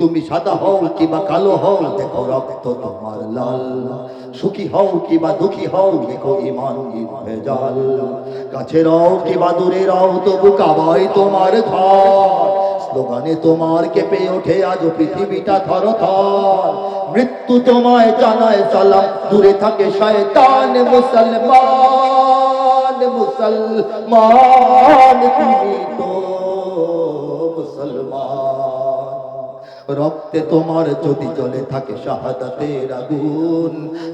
তুমি সাদা হও কিবা কালো হও, দেখো রক্ত তোমার লাল। সুখী হও কিবা দুঃখী হও, দেখো ইমান ভেজাল কাছে রও কিবা দূরে রও, তবু কাবাই তোমার ঘর স্লোগানে তোমার কেঁপে ওঠে আজ পৃথিবীটা থর থর মৃত্যু তোমায় জানায় সালাম, দূরে থাকে শয়তান মুসলমান। মুসলমান তুমি তো রক্তে তোমার যদি চলে থাকে শাহাদাতের আগুন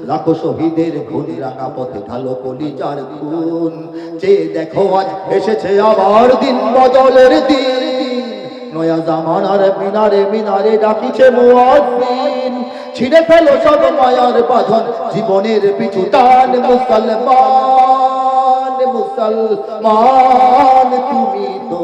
লাখো শহীদের খুন রাঙা পথে ঢালো কলিজার খুন। যে দেখো আজ এসেছে আবার দিন বদলের দিন, নয়া জামানার মিনারে মিনারে ডাকিছে মুয়াজ্জিন। ছিঁড়ে ফেলো সব মায়ার বাঁধন, জীবনের পিছু টান মুসলমান মুসলমান, তুমি তো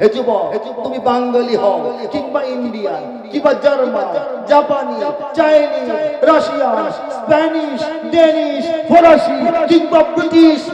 হে যুবক তুমি বাঙালি হও কিংবা ইন্ডিয়ান কিংবা জার্মান জাপানি চাইনিজ রাশিয়ান স্প্যানিশ ডেনিশ ফরাসি কিংবা ব্রিটিশ।